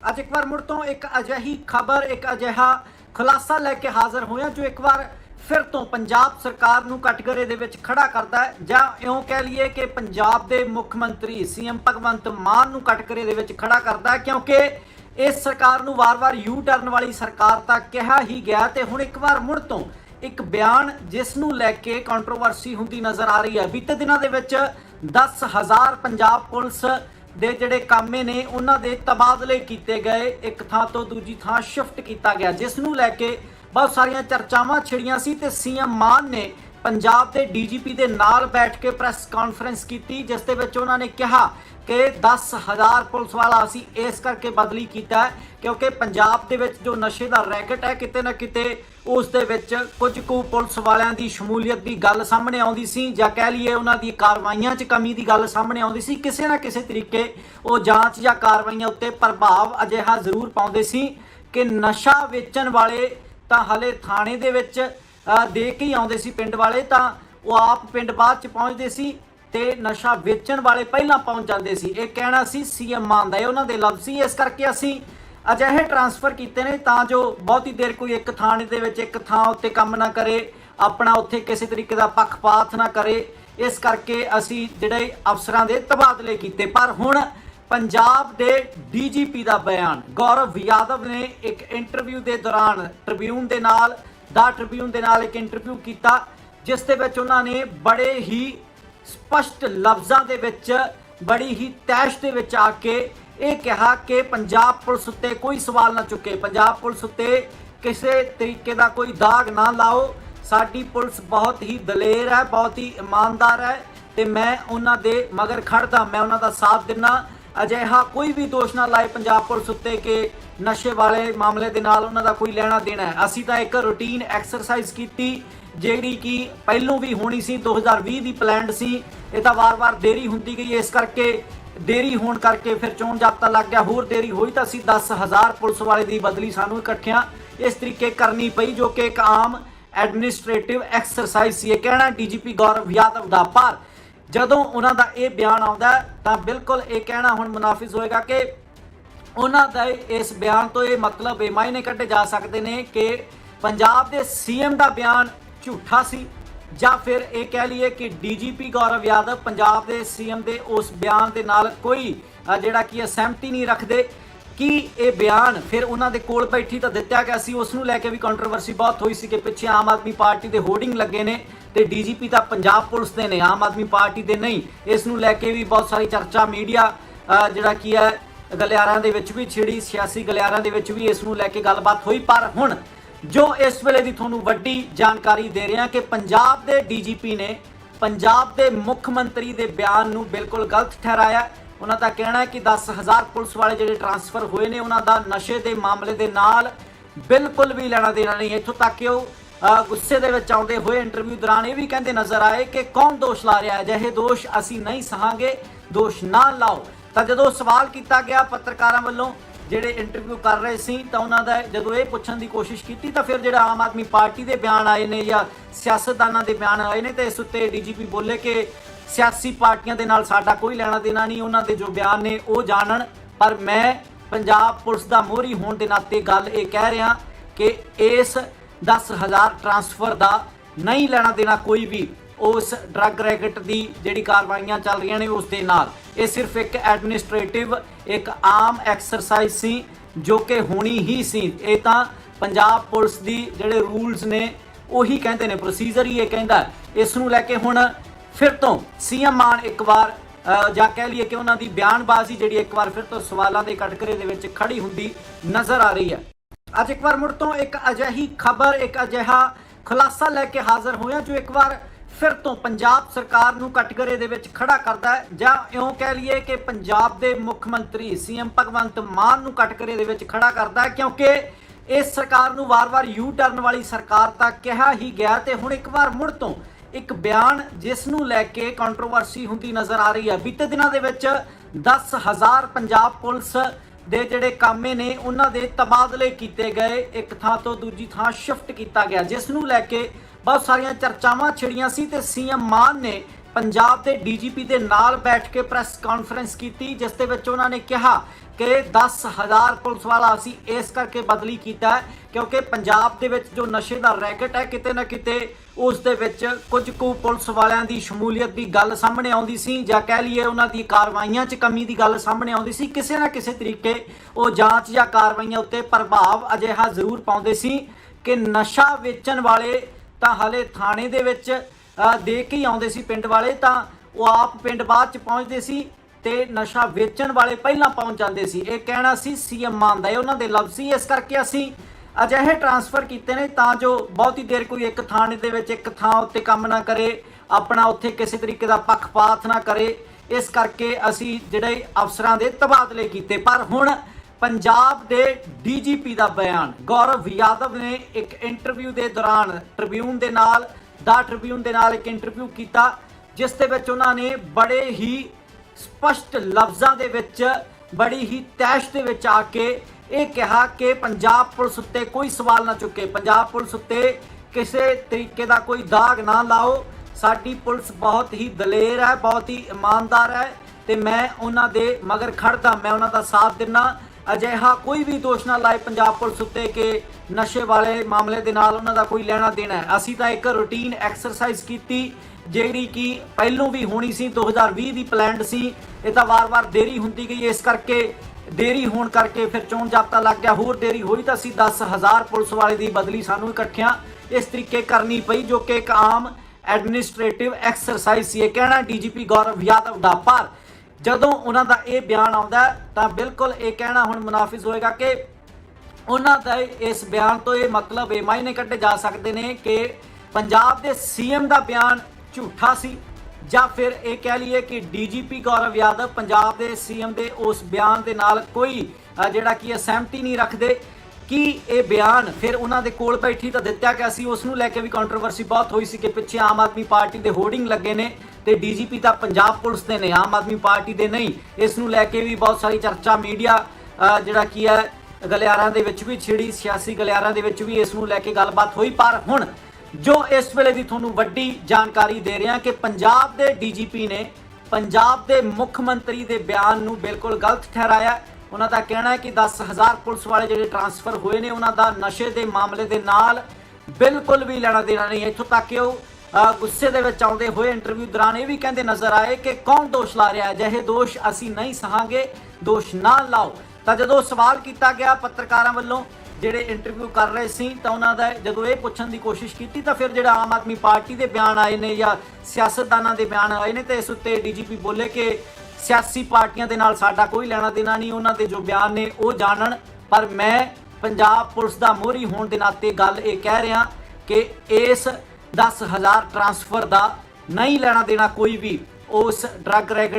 ਅੱਜ ਇੱਕ ਵਾਰ ਮੁੜ ਤੋਂ ਇੱਕ ਅਜਿਹੀ ਖਬਰ, ਇੱਕ ਅਜਿਹਾ ਖੁਲਾਸਾ ਲੈ ਕੇ ਹਾਜ਼ਰ ਹੋਇਆ ਜੋ ਇੱਕ ਵਾਰ ਫਿਰ ਤੋਂ ਪੰਜਾਬ ਸਰਕਾਰ ਨੂੰ ਕਟਗਰੇ ਦੇ ਵਿੱਚ ਖੜਾ ਕਰਦਾ ਹੈ। ਜਾਂ ਇਉਂ ਕਹਿ ਲਈਏ ਕਿ ਪੰਜਾਬ ਦੇ ਮੁੱਖ ਮੰਤਰੀ ਸੀਐਮ ਭਗਵੰਤ ਮਾਨ ਨੂੰ ਕਟਗਰੇ ਦੇ ਵਿੱਚ ਖੜਾ ਕਰਦਾ ਹੈ, ਕਿਉਂਕਿ ਇਸ ਸਰਕਾਰ ਨੂੰ ਵਾਰ-ਵਾਰ ਯੂ ਟਰਨ ਵਾਲੀ ਸਰਕਾਰ ਤਾਂ ਕਿਹਾ ਹੀ ਗਿਆ ਤੇ ਹੁਣ ਇੱਕ ਵਾਰ ਮੁੜ ਤੋਂ ਇੱਕ ਬਿਆਨ ਜਿਸ ਨੂੰ ਲੈ ਕੇ ਕੰਟਰੋਵਰਸੀ ਹੁੰਦੀ ਨਜ਼ਰ ਆ ਰਹੀ ਹੈ। ਬੀਤੇ ਦਿਨਾਂ ਦੇ ਵਿੱਚ 10000 ਪੰਜਾਬ ਪੁਲਿਸ ਦੇ ਜਿਹੜੇ ਕਾਮੇ ਨੇ, ਉਹਨਾਂ ਦੇ ਤਬਾਦਲੇ ਕੀਤੇ ਗਏ। ਇੱਕ ਥਾਂ ਤੋਂ ਦੂਜੀ ਥਾਂ ਸ਼ਿਫਟ ਕੀਤਾ ਗਿਆ, ਜਿਸ ਨੂੰ ਲੈ ਕੇ ਬਹੁਤ ਸਾਰੀਆਂ ਚਰਚਾਵਾਂ ਛਿੜੀਆਂ ਸੀ ਤੇ ਸੀਐਮ ਮਾਨ ਨੇ ਪੰਜਾਬ ਦੇ ਡੀਜੀਪੀ ਦੇ ਨਾਲ ਬੈਠ ਕੇ ਪ੍ਰੈਸ ਕਾਨਫਰੰਸ ਕੀਤੀ, ਜਿਸ ਦੇ ਵਿੱਚ ਉਹਨਾਂ ਨੇ ਕਿਹਾ ਕਿ 10000 ਪੁਲਿਸ ਵਾਲਾ ਅਸੀਂ ਇਸ ਕਰਕੇ ਬਦਲੀ ਕੀਤਾ ਹੈ ਕਿਉਂਕਿ ਪੰਜਾਬ ਦੇ ਵਿੱਚ ਜੋ ਨਸ਼ੇ ਦਾ ਰੈਕਟ ਹੈ, ਕਿਤੇ ਨਾ ਕਿਤੇ ਉਸ ਦੇ ਵਿੱਚ ਕੁਝ ਕੁ ਪੁਲਿਸ ਵਾਲਿਆਂ ਦੀ ਸ਼ਮੂਲੀਅਤ ਦੀ ਗੱਲ ਸਾਹਮਣੇ ਆਉਂਦੀ ਸੀ ਜਾਂ ਕਹਿ ਲਈਏ ਉਹਨਾਂ ਦੀ ਕਾਰਵਾਈਆਂ 'ਚ ਕਮੀ ਦੀ ਗੱਲ ਸਾਹਮਣੇ ਆਉਂਦੀ ਸੀ, ਕਿਸੇ ਨਾ ਕਿਸੇ ਤਰੀਕੇ ਉਹ ਜਾਂਚ ਜਾਂ ਕਾਰਵਾਈਆਂ ਉੱਤੇ ਪ੍ਰਭਾਵ ਅਜਿਹਾ ਜ਼ਰੂਰ ਪਾਉਂਦੇ ਸੀ ਕਿ ਨਸ਼ਾ ਵੇਚਣ ਵਾਲੇ ਤਾਂ ਹਲੇ ਥਾਣੇ ਦੇ ਵਿੱਚ ਦੇ ਕੇ ਹੀ ਆਉਂਦੇ ਸੀ ਪਿੰਡ ਵਾਲੇ ਤਾਂ ਉਹ ਆਪ ਪਿੰਡ ਬਾਅਦ ਚ ਪਹੁੰਚਦੇ ਸੀ ਤੇ ਨਸ਼ਾ ਵੇਚਣ ਵਾਲੇ ਪਹਿਲਾਂ ਪਹੁੰਚ ਜਾਂਦੇ ਸੀ। ਇਹ ਕਹਿਣਾ ਸੀ ਸੀਐਮ ਮਾਨ ਦਾ, ਇਹ ਉਹਨਾਂ ਦੇ ਲਫ਼ਜ਼ ਸੀ। ਇਸ ਕਰਕੇ ਅਸੀਂ ਅਜਿਹੇ ਟਰਾਂਸਫਰ ਕੀਤੇ ਨੇ ਤਾਂ ਜੋ ਬਹੁਤੀ ਦੇਰ ਕੋਈ ਇੱਕ ਥਾਣੇ ਦੇ ਵਿੱਚ ਇੱਕ ਥਾਂ ਉੱਤੇ ਕੰਮ ਨਾ ਕਰੇ, ਆਪਣਾ ਉੱਥੇ ਕਿਸੇ ਤਰੀਕੇ ਦਾ ਪੱਖਪਾਤ ਨਾ ਕਰੇ। ਇਸ ਕਰਕੇ ਅਸੀਂ ਜਿਹੜੇ ਅਫਸਰਾਂ ਦੇ ਤਬਾਦਲੇ ਕੀਤੇ। ਪਰ ਹੁਣ ਪੰਜਾਬ ਦੇ ਡੀਜੀਪੀ ਦਾ ਬਿਆਨ। ਗੌਰਵ ਯਾਦਵ ਨੇ ਇੱਕ ਇੰਟਰਵਿਊ ਦੇ ਦੌਰਾਨ ਟ੍ਰਿਬਿਊਨ ਦੇ ਨਾਲ ਦਾ ਟ੍ਰਿਬਿਊਨ ਦੇ ਨਾਲ ਇੱਕ ਇੰਟਰਵਿਊ ਕੀਤਾ, ਜਿਸ ਦੇ ਵਿੱਚ ਉਹਨਾਂ ਨੇ ਬੜੇ ਹੀ ਸਪਸ਼ਟ ਲਫ਼ਜ਼ਾਂ ਦੇ ਵਿੱਚ, ਬੜੀ ਹੀ ਤੈਸ਼ ਦੇ ਵਿੱਚ ਆ ਕੇ ਇਹ ਕਿਹਾ ਕਿ ਪੰਜਾਬ ਪੁਲਿਸ ਉੱਤੇ ਕੋਈ ਸਵਾਲ ਨਾ ਚੁੱਕੇ। ਪੰਜਾਬ ਪੁਲਿਸ ਉੱਤੇ ਕਿਸੇ ਤਰੀਕੇ ਦਾ ਕੋਈ ਦਾਗ ਨਾ ਲਾਓ। ਸਾਡੀ ਪੁਲਿਸ ਬਹੁਤ ਹੀ ਦਲੇਰ ਹੈ, ਬਹੁਤ ਹੀ ਇਮਾਨਦਾਰ ਹੈ ਤੇ ਮੈਂ ਉਹਨਾਂ ਦੇ ਮਗਰ ਖੜਦਾ ਮੈਂ ਉਹਨਾਂ ਦਾ ਸਾਥ ਦਿੰਨਾ ਅਜਿਹਾ ਕੋਈ ਵੀ ਦੋਸ਼ ਨਾ ਲਾਏ ਪੰਜਾਬ ਪੁਲਿਸ ਉੱਤੇ ਕਿ ਨਸ਼ੇ ਵਾਲੇ ਮਾਮਲੇ ਦੇ ਨਾਲ ਉਹਨਾਂ ਦਾ ਕੋਈ ਲੈਣਾ ਦੇਣਾ ਹੈ। ਅਸੀਂ ਤਾਂ ਇੱਕ ਰੂਟੀਨ ਐਕਸਰਸਾਈਜ਼ ਕੀਤੀ, ਜਿਹੜੀ ਕਿ ਪਹਿਲੋਂ ਵੀ ਹੋਣੀ ਸੀ 2020 ਦੀ ਪਲਾਨਡ ਸੀ। ਇਹ ਤਾਂ ਵਾਰ-ਵਾਰ ਦੇਰੀ ਹੁੰਦੀ ਗਈ, ਇਸ ਕਰਕੇ ਦੇਰੀ ਹੋਣ ਕਰਕੇ ਫਿਰ ਚੋਣ ਜਾਬਤਾ ਲੱਗ ਗਿਆ। ਹੋਰ ਦੇਰੀ ਹੋਈ ਤਾਂ ਅਸੀਂ 10000 ਪੁਲਿਸ ਵਾਲੇ ਦੀ ਬਦਲੀ ਸਾਨੂੰ ਇਕੱਠਿਆਂ ਇਸ ਤਰੀਕੇ ਕਰਨੀ ਪਈ, ਜੋ ਕਿ ਇੱਕ ਆਮ ਐਡਮਿਨਿਸਟ੍ਰੇਟਿਵ ਐਕਸਰਸਾਈਜ਼ ਸੀ। ਇਹ ਕਹਿਣਾ ਡੀਜੀਪੀ ਗੌਰਵ ਯਾਦਵ ਦਾ ਪਰ ਜਦੋਂ ਉਹਨਾਂ ਦਾ ਇਹ ਬਿਆਨ ਆਉਂਦਾ ਤਾਂ ਬਿਲਕੁਲ ਇਹ ਕਹਿਣਾ ਹੁਣ ਮੁਨਾਫਿਜ਼ ਹੋਏਗਾ ਕਿ ਉਹਨਾਂ ਦਾ ਇਸ ਬਿਆਨ ਤੋਂ ਇਹ ਮਤਲਬ ਇਹ ਮਾਇਨੇ ਕੱਢੇ ਜਾ ਸਕਦੇ ਨੇ ਕਿ ਪੰਜਾਬ ਦੇ ਸੀਐਮ ਦਾ ਬਿਆਨ ਝੂਠਾ ਸੀ ਜਾਂ ਫਿਰ ਇਹ ਕਹਿ ਲਈਏ ਕਿ ਡੀਜੀਪੀ ਗੌਰਵ ਯਾਦਵ ਪੰਜਾਬ ਦੇ ਸੀਐਮ ਦੇ ਉਸ ਬਿਆਨ ਦੇ ਨਾਲ ਕੋਈ ਜਿਹੜਾ ਕੀ ਅਸਹਿਮਤੀ ਨਹੀਂ ਰੱਖਦੇ। ਕਿ ਇਹ ਬਿਆਨ ਫਿਰ ਉਹਨਾਂ ਦੇ ਕੋਲ ਬੈਠੀ ਤਾਂ ਦਿੱਤਾ ਗਿਆ ਸੀ? ਉਸ ਨੂੰ ਲੈ ਕੇ ਵੀ ਕੰਟਰੋਵਰਸੀ ਬਹੁਤ ਹੋਈ ਸੀ ਕਿ ਪਿੱਛੇ ਆਮ ਆਦਮੀ ਪਾਰਟੀ ਦੇ ਹੋਰਡਿੰਗ ਲੱਗੇ ਨੇ। ਤੇ ਡੀਜੀਪੀ ਤਾਂ ਪੰਜਾਬ ਪੁਲਿਸ ਦੇ ਨੇ, ਆਮ ਆਦਮੀ ਪਾਰਟੀ ਦੇ ਨਹੀਂ। ਇਸ ਨੂੰ ਲੈ ਕੇ ਵੀ ਬਹੁਤ ਸਾਰੀ ਚਰਚਾ ਮੀਡੀਆ ਜਿਹੜਾ ਕੀ ਹੈ, ਗਲਿਆਰਾਂ ਦੇ ਵਿੱਚ ਵੀ ਛਿੜੀ, ਸਿਆਸੀ ਗਲਿਆਰਾਂ ਦੇ ਵਿੱਚ ਵੀ ਇਸ ਨੂੰ ਲੈ ਕੇ ਗੱਲਬਾਤ ਹੋਈ। ਪਰ ਹੁਣ ਜੋ ਇਸ ਵੇਲੇ ਦੀ ਤੁਹਾਨੂੰ ਵੱਡੀ ਜਾਣਕਾਰੀ ਦੇ ਰਿਹਾ ਕਿ ਪੰਜਾਬ ਦੇ ਡੀਜੀਪੀ ਨੇ ਪੰਜਾਬ ਦੇ ਮੁੱਖ ਮੰਤਰੀ ਦੇ ਬਿਆਨ ਨੂੰ ਬਿਲਕੁਲ ਗਲਤ ਠਹਿਰਾਇਆ। ਉਹਨਾਂ ਦਾ ਕਹਿਣਾ ਹੈ ਕਿ 10000 ਪੁਲਿਸ ਵਾਲੇ ਜਿਹੜੇ ਟਰਾਂਸਫਰ ਹੋਏ ਨੇ, ਉਹਨਾਂ ਦਾ ਨਸ਼ੇ ਦੇ ਮਾਮਲੇ ਦੇ ਨਾਲ ਬਿਲਕੁਲ ਵੀ ਲੈਣਾ ਦੇਣਾ ਨਹੀਂ। ਇੱਥੋਂ ਤੱਕ ਕਿ ਉਹ ਗੁੱਸੇ ਦੇ ਵਿੱਚ ਆਉਂਦੇ ਹੋਏ ਇੰਟਰਵਿਊ ਦੌਰਾਨ ਇਹ ਵੀ ਕਹਿੰਦੇ ਨਜ਼ਰ ਆਏ ਕਿ ਕੌਣ ਦੋਸ਼ ਲਾ ਰਿਹਾ ਹੈ? ਅਜਿਹੇ ਦੋਸ਼ ਅਸੀਂ ਨਹੀਂ ਸਹਾਂਗੇ। ਦੋਸ਼ ਨਾ ਲਾਓ। ਤਾਂ ਜਦੋਂ ਸਵਾਲ ਕੀਤਾ ਗਿਆ ਪੱਤਰਕਾਰਾਂ ਵੱਲੋਂ ਜਿਹੜੇ ਇੰਟਰਵਿਊ ਕਰ ਰਹੇ ਸੀ, ਤਾਂ ਉਹਨਾਂ ਦਾ ਜਦੋਂ ਇਹ ਪੁੱਛਣ ਦੀ ਕੋਸ਼ਿਸ਼ ਕੀਤੀ, ਤਾਂ ਫਿਰ ਜਿਹੜਾ ਆਮ ਆਦਮੀ ਪਾਰਟੀ ਦੇ ਬਿਆਨ ਆਏ ਨੇ ਜਾਂ ਸਿਆਸਤਦਾਨਾਂ ਦੇ ਬਿਆਨ ਆਏ ਨੇ, ਤੇ ਇਸ ਉੱਤੇ ਡੀਜੀਪੀ ਬੋਲੇ ਕਿ ਸਿਆਸੀ ਪਾਰਟੀਆਂ ਦੇ ਨਾਲ ਸਾਡਾ ਕੋਈ ਲੈਣਾ ਦੇਣਾ ਨਹੀਂ, ਉਹਨਾਂ ਦੇ ਜੋ ਬਿਆਨ ਨੇ ਉਹ ਜਾਣਨ। ਪਰ ਮੈਂ ਪੰਜਾਬ ਪੁਲਿਸ ਦਾ ਮੋਹਰੀ ਹੋਣ ਦੇ ਨਾਤੇ ਗੱਲ ਇਹ ਕਹਿ ਰਿਹਾ ਕਿ ਇਸ 10000 ਟਰਾਂਸਫਰ ਦਾ ਨਹੀਂ ਲੈਣਾ ਦੇਣਾ ਕੋਈ ਵੀ, ਉਸ ਡਰੱਗ ਰੈਕਟ ਦੀ ਜਿਹੜੀ ਕਾਰਵਾਈਆਂ ਚੱਲ ਰਹੀਆਂ ਨੇ ਉਸ ਦੇ ਨਾਲ। ਇਹ ਸਿਰਫ ਇੱਕ ਐਡਮਿਨਿਸਟ੍ਰੇਟਿਵ, ਇੱਕ ਆਮ ਐਕਸਰਸਾਈਜ਼ ਸੀ, ਜੋ ਕਿ ਹੋਣੀ ਹੀ ਸੀ। ਇਹ ਤਾਂ ਪੰਜਾਬ ਪੁਲਿਸ ਦੀ ਜਿਹੜੇ ਰੂਲਸ ਨੇ, ਉਹੀ ਕਹਿੰਦੇ ਨੇ ਪ੍ਰੋਸੀਜਰ ਹੀ ਇਹ ਕਹਿੰਦਾ। ਇਸ ਨੂੰ ਲੈ ਕੇ ਹੁਣ ਫਿਰ ਤੋਂ ਸੀਐਮ ਮਾਨ ਇੱਕ ਵਾਰ ਜਾਂ ਕਹਿ ਲਈਏ ਕਿ ਉਹਨਾਂ ਦੀ ਬਿਆਨਬਾਜ਼ੀ ਜਿਹੜੀ ਇੱਕ ਵਾਰ ਫਿਰ ਤੋਂ ਸਵਾਲਾਂ ਦੇ ਕਟਕਰੇ ਦੇ ਵਿੱਚ ਖੜੀ ਹੁੰਦੀ ਨਜ਼ਰ ਆ ਰਹੀ ਹੈ। ਅੱਜ ਇੱਕ ਵਾਰ ਮੁੜ ਤੋਂ ਇੱਕ ਅਜਿਹੀ ਖਬਰ, ਇੱਕ ਅਜਿਹਾ ਖੁਲਾਸਾ ਲੈ ਕੇ ਹਾਜ਼ਰ ਹੋਇਆ ਜੋ ਇੱਕ ਵਾਰ ਫਿਰ ਤੋਂ ਪੰਜਾਬ ਸਰਕਾਰ ਨੂੰ ਕਟਗਰੇ ਦੇ ਵਿੱਚ ਖੜਾ ਕਰਦਾ ਹੈ। ਜਾਂ ਇਉਂ ਕਹਿ ਲਈਏ ਕਿ ਪੰਜਾਬ ਦੇ ਮੁੱਖ ਮੰਤਰੀ ਸੀਐਮ ਭਗਵੰਤ ਮਾਨ ਨੂੰ ਕਟਗਰੇ ਦੇ ਵਿੱਚ ਖੜਾ ਕਰਦਾ ਹੈ, ਕਿਉਂਕਿ ਇਸ ਸਰਕਾਰ ਨੂੰ ਵਾਰ-ਵਾਰ ਯੂ ਟਰਨ ਵਾਲੀ ਸਰਕਾਰ ਤਾਂ ਕਿਹਾ ਹੀ ਗਿਆ ਤੇ ਹੁਣ ਇੱਕ ਵਾਰ ਮੁੜ ਤੋਂ ਇੱਕ ਬਿਆਨ ਜਿਸ ਨੂੰ ਲੈ ਕੇ ਕੰਟਰੋਵਰਸੀ ਹੁੰਦੀ ਨਜ਼ਰ ਆ ਰਹੀ ਹੈ। ਬੀਤੇ ਦਿਨਾਂ ਦੇ ਵਿੱਚ 10000 ਪੰਜਾਬ ਪੁਲਿਸ ਦੇ ਜਿਹੜੇ ਕਾਮੇ ਨੇ, ਉਹਨਾਂ ਦੇ ਤਬਾਦਲੇ ਕੀਤੇ ਗਏ। ਇੱਕ ਥਾਂ ਤੋਂ ਦੂਜੀ ਥਾਂ ਸ਼ਿਫਟ ਕੀਤਾ ਗਿਆ, ਜਿਸ ਨੂੰ ਲੈ ਕੇ ਬਹੁਤ ਸਾਰੀਆਂ ਚਰਚਾਵਾਂ ਛਿੜੀਆਂ ਸੀ ਤੇ ਸੀਐਮ ਮਾਨ ਨੇ ਪੰਜਾਬ ਦੇ ਡੀਜੀਪੀ ਦੇ ਨਾਲ ਬੈਠ ਕੇ ਪ੍ਰੈਸ ਕਾਨਫਰੰਸ ਕੀਤੀ, ਜਿਸ ਦੇ ਵਿੱਚ ਉਹਨਾਂ ਨੇ ਕਿਹਾ ਕਿ 10000 ਪੁਲਿਸ ਵਾਲਾ ਅਸੀਂ ਇਸ ਕਰਕੇ ਬਦਲੀ ਕੀਤਾ ਕਿਉਂਕਿ ਪੰਜਾਬ ਦੇ ਵਿੱਚ ਜੋ ਨਸ਼ੇ ਦਾ ਰੈਕਟ ਹੈ, ਕਿਤੇ ਨਾ ਕਿਤੇ ਉਸ ਦੇ ਵਿੱਚ ਕੁਝ ਕੁ ਪੁਲਿਸ ਵਾਲਿਆਂ ਦੀ ਸ਼ਮੂਲੀਅਤ ਦੀ ਗੱਲ ਸਾਹਮਣੇ ਆਉਂਦੀ ਸੀ, ਜਾਂ ਕਹਿ ਲਈਏ ਉਹਨਾਂ ਦੀ ਕਾਰਵਾਈਆਂ 'ਚ ਕਮੀ ਦੀ ਗੱਲ ਸਾਹਮਣੇ ਆਉਂਦੀ ਸੀ, ਕਿਸੇ ਨਾ ਕਿਸੇ ਤਰੀਕੇ ਉਹ ਜਾਂਚ ਜਾਂ ਕਾਰਵਾਈਆਂ ਉੱਤੇ ਪ੍ਰਭਾਵ ਅਜਿਹਾ ਜ਼ਰੂਰ ਪਾਉਂਦੇ ਸੀ ਕਿ ਨਸ਼ਾ ਵੇਚਣ ਵਾਲੇ ਤਾਂ ਹਲੇ ਥਾਣੇ ਦੇ ਵਿੱਚ ਦੇ ਕੇ ਹੀ ਆਉਂਦੇ ਸੀ ਪਿੰਡ ਵਾਲੇ, ਤਾਂ ਉਹ ਆਪ ਪਿੰਡ ਬਾਅਦ ਚ ਪਹੁੰਚਦੇ ਸੀ ਤੇ ਨਸ਼ਾ ਵੇਚਣ ਵਾਲੇ ਪਹਿਲਾਂ ਪਹੁੰਚ ਜਾਂਦੇ ਸੀ। ਇਹ ਕਹਿਣਾ ਸੀ ਸੀਐਮ ਮਾਨ ਦਾ। ਇਹ ਉਹਨਾਂ ਦੇ ਲਫ਼ਜ਼ ਸੀ। ਇਸ ਕਰਕੇ ਅਸੀਂ ਅਜਿਹੇ ਟਰਾਂਸਫਰ ਕੀਤੇ ਨੇ ਤਾਂ ਜੋ ਬਹੁਤੀ ਦੇਰ ਕੋਈ ਇੱਕ ਥਾਣੇ ਦੇ ਵਿੱਚ ਇੱਕ ਥਾਂ ਉੱਤੇ ਕੰਮ ਨਾ ਕਰੇ, ਆਪਣਾ ਉੱਥੇ ਕਿਸੇ ਤਰੀਕੇ ਦਾ ਪੱਖਪਾਤ ਨਾ ਕਰੇ। ਇਸ ਕਰਕੇ ਅਸੀਂ ਜਿਹੜੇ ਅਫਸਰਾਂ ਦੇ ਤਬਾਦਲੇ ਕੀਤੇ। ਪਰ ਹੁਣ ਪੰਜਾਬ ਦੇ ਡੀਜੀਪੀ ਦਾ ਬਿਆਨ। ਗੌਰਵ ਯਾਦਵ ਨੇ ਇੱਕ ਇੰਟਰਵਿਊ ਦੇ ਦੌਰਾਨ ਟ੍ਰਿਬਿਊਨ ਦੇ ਨਾਲ, ਦਾ ਟ੍ਰਿਬਿਊਨ ਦੇ ਨਾਲ ਇੱਕ ਇੰਟਰਵਿਊ ਕੀਤਾ, ਜਿਸ ਦੇ ਵਿੱਚ ਉਹਨਾਂ ਨੇ ਬੜੇ ਹੀ ਸਪਸ਼ਟ ਲਫ਼ਜ਼ਾਂ ਦੇ ਵਿੱਚ, ਬੜੀ ਹੀ ਤੈਸ਼ ਦੇ ਵਿੱਚ ਆ ਕੇ ਇਹ ਕਿਹਾ ਕਿ ਪੰਜਾਬ ਪੁਲਿਸ ਉੱਤੇ ਕੋਈ ਸਵਾਲ ਨਾ ਚੁੱਕੇ। ਪੰਜਾਬ ਪੁਲਿਸ ਉੱਤੇ ਕਿਸੇ ਤਰੀਕੇ ਦਾ ਕੋਈ ਦਾਗ ਨਾ ਲਾਓ। ਸਾਡੀ ਪੁਲਿਸ ਬਹੁਤ ਹੀ ਦਲੇਰ ਹੈ, ਬਹੁਤ ਹੀ ਇਮਾਨਦਾਰ ਹੈ ਤੇ ਮੈਂ ਉਹਨਾਂ ਦੇ ਮਗਰ ਖੜਦਾ ਮੈਂ ਉਹਨਾਂ ਦਾ ਸਾਥ ਦਿੰਨਾ। ਅਜਿਹਾ ਕੋਈ ਵੀ ਦੋਸ਼ ਨਾ ਲਾਏ ਪੰਜਾਬ ਪੁਲਿਸ ਉੱਤੇ ਕਿ ਨਸ਼ੇ ਵਾਲੇ ਮਾਮਲੇ ਦੇ ਨਾਲ ਉਹਨਾਂ ਦਾ ਕੋਈ ਲੈਣਾ ਦੇਣਾ ਹੈ। ਅਸੀਂ ਤਾਂ ਇੱਕ ਰੂਟੀਨ ਐਕਸਰਸਾਈਜ਼ ਕੀਤੀ ਜਿਹੜੀ ਕਿ ਪਹਿਲੋਂ ਵੀ ਹੋਣੀ ਸੀ 2020 ਦੀ ਪਲਾਨਡ ਸੀ, ਇਹ ਤਾਂ ਵਾਰ-ਵਾਰ ਦੇਰੀ ਹੁੰਦੀ ਗਈ। ਇਸ ਕਰਕੇ ਦੇਰੀ ਹੋਣ ਕਰਕੇ ਫਿਰ ਚੋਣ ਜਾਬਤਾ ਲੱਗ ਗਿਆ। ਹੋਰ ਦੇਰੀ ਹੋਈ ਤਾਂ ਅਸੀਂ 10000 ਪੁਲਿਸ ਵਾਲੇ ਦੀ ਬਦਲੀ ਸਾਨੂੰ ਇਕੱਠਿਆਂ ਇਸ ਤਰੀਕੇ ਕਰਨੀ ਪਈ, ਜੋ ਕਿ ਇੱਕ ਆਮ ਐਡਮਿਨਿਸਟ੍ਰੇਟਿਵ ਐਕਸਰਸਾਈਜ਼ ਸੀ। ਇਹ ਕਹਿਣਾ ਡੀਜੀਪੀ ਗੌਰਵ ਯਾਦਵ ਦਾ ਪਰ ਜਦੋਂ ਉਹਨਾਂ ਦਾ ਇਹ ਬਿਆਨ ਆਉਂਦਾ ਤਾਂ ਬਿਲਕੁਲ ਇਹ ਕਹਿਣਾ ਹੁਣ ਮੁਨਾਫਿਜ਼ ਹੋਏਗਾ ਕਿ ਉਹਨਾਂ ਦਾ ਇਸ ਬਿਆਨ ਤੋਂ ਇਹ ਮਤਲਬ ਇਹ ਮਾਇਨੇ ਕੱਢੇ ਜਾ ਸਕਦੇ ਨੇ ਕਿ ਪੰਜਾਬ ਦੇ ਸੀਐਮ ਦਾ ਬਿਆਨ ਝੂਠਾ ਸੀ ਜਾਂ ਫਿਰ ਇਹ ਕਹਿ ਲਈਏ ਕਿ ਡੀਜੀਪੀ ਗੌਰਵ ਯਾਦਵ ਪੰਜਾਬ ਦੇ ਸੀਐਮ ਦੇ ਉਸ ਬਿਆਨ ਦੇ ਨਾਲ ਕੋਈ ਜਿਹੜਾ ਕੀ ਹੈ ਸਹਿਮਤੀ ਨਹੀਂ ਰੱਖਦੇ ਕਿ ਇਹ ਬਿਆਨ ਫਿਰ ਉਹਨਾਂ ਦੇ ਕੋਲ ਬੈਠੀ ਤਾਂ ਦਿੱਤਾ ਗਿਆ ਸੀ। ਉਸ ਨੂੰ ਲੈ ਕੇ ਵੀ ਕੰਟਰੋਵਰਸੀ ਬਹੁਤ ਹੋਈ ਸੀ ਕਿ ਪਿੱਛੇ ਆਮ ਆਦਮੀ ਪਾਰਟੀ ਦੇ ਹੋਰਡਿੰਗ ਲੱਗੇ ਨੇ ਤੇ ਡੀਜੀਪੀ ਤਾਂ ਪੰਜਾਬ ਪੁਲਿਸ ਦੇ ਨੇ, ਆਮ ਆਦਮੀ ਪਾਰਟੀ ਦੇ ਨਹੀਂ। ਇਸ ਨੂੰ ਲੈ ਕੇ ਵੀ ਬਹੁਤ ਸਾਰੀ ਚਰਚਾ ਮੀਡੀਆ ਜਿਹੜਾ ਕੀ ਹੈ, ਗਲਿਆਰਾਂ ਦੇ ਵਿੱਚ ਵੀ ਛਿੜੀ, ਸਿਆਸੀ ਗਲਿਆਰਾਂ ਦੇ ਵਿੱਚ ਵੀ ਇਸ ਨੂੰ ਲੈ ਕੇ ਗੱਲਬਾਤ ਹੋਈ। ਪਰ ਹੁਣ ਜੋ ਇਸ ਵੇਲੇ ਦੀ ਤੁਹਾਨੂੰ ਵੱਡੀ ਜਾਣਕਾਰੀ ਦੇ ਰਿਹਾ ਕਿ ਪੰਜਾਬ ਦੇ ਡੀਜੀਪੀ ਨੇ ਪੰਜਾਬ ਦੇ ਮੁੱਖ ਮੰਤਰੀ ਦੇ ਬਿਆਨ ਨੂੰ ਬਿਲਕੁਲ ਗਲਤ ਠਹਿਰਾਇਆ। ਉਹਨਾਂ ਦਾ ਕਹਿਣਾ ਹੈ ਕਿ 10000 ਪੁਲਿਸ ਵਾਲੇ ਜਿਹੜੇ ਟਰਾਂਸਫਰ ਹੋਏ ਨੇ, ਉਹਨਾਂ ਦਾ ਨਸ਼ੇ ਦੇ ਮਾਮਲੇ ਦੇ ਨਾਲ ਬਿਲਕੁਲ ਵੀ ਲੈਣਾ ਦੇਣਾ ਨਹੀਂ ਇੱਥੋਂ ਤੱਕ ਕਿ ਉਹ ਗੁੱਸੇ ਦੇ ਵਿੱਚ ਆਉਂਦੇ ਹੋਏ ਇੰਟਰਵਿਊ ਦੌਰਾਨ ਇਹ ਵੀ ਕਹਿੰਦੇ ਨਜ਼ਰ ਆਏ ਕਿ ਕੌਣ ਦੋਸ਼ ਲਾ ਰਿਹਾ ਹੈ? ਜਿਹੇ ਦੋਸ਼ ਅਸੀਂ ਨਹੀਂ ਸਹਾਂਗੇ। ਦੋਸ਼ ਨਾ ਲਾਓ। ਤਾਂ ਜਦੋਂ ਸਵਾਲ ਕੀਤਾ ਗਿਆ ਪੱਤਰਕਾਰਾਂ ਵੱਲੋਂ ਜਿਹੜੇ ਇੰਟਰਵਿਊ ਕਰ ਰਹੇ ਸੀ ਤਾਂ ਉਹਨਾਂ ਦਾ ਜਦੋਂ ਇਹ ਪੁੱਛਣ ਦੀ ਕੋਸ਼ਿਸ਼ ਕੀਤੀ ਤਾਂ ਫਿਰ ਜਿਹੜਾ ਆਮ ਆਦਮੀ ਪਾਰਟੀ ਦੇ ਬਿਆਨ ਆਏ ਨੇ ਜਾਂ ਸਿਆਸਤਦਾਨਾਂ ਦੇ ਬਿਆਨ ਆਏ ਨੇ ਤੇ ਇਸ ਉੱਤੇ ਡੀਜੀਪੀ ਬੋਲੇ ਕਿ ਸਿਆਸੀ ਪਾਰਟੀਆਂ ਦੇ ਨਾਲ ਸਾਡਾ ਕੋਈ ਲੈਣਾ ਦੇਣਾ ਨਹੀਂ, ਉਹਨਾਂ ਦੇ ਜੋ ਬਿਆਨ ਨੇ ਉਹ ਜਾਣਨ। ਪਰ ਮੈਂ ਪੰਜਾਬ ਪੁਲਿਸ ਦਾ ਮੋਹਰੀ ਹੋਣ ਦੇ ਨਾਤੇ ਗੱਲ ਇਹ ਕਹਿ ਰਿਹਾ ਕਿ ਇਸ 10000 ਟਰਾਂਸਫਰ ਦਾ ਨਹੀਂ ਲੈਣਾ ਦੇਣਾ ਕੋਈ ਵੀ, ਉਸ ਡਰੱਗ ਰੈਕਟ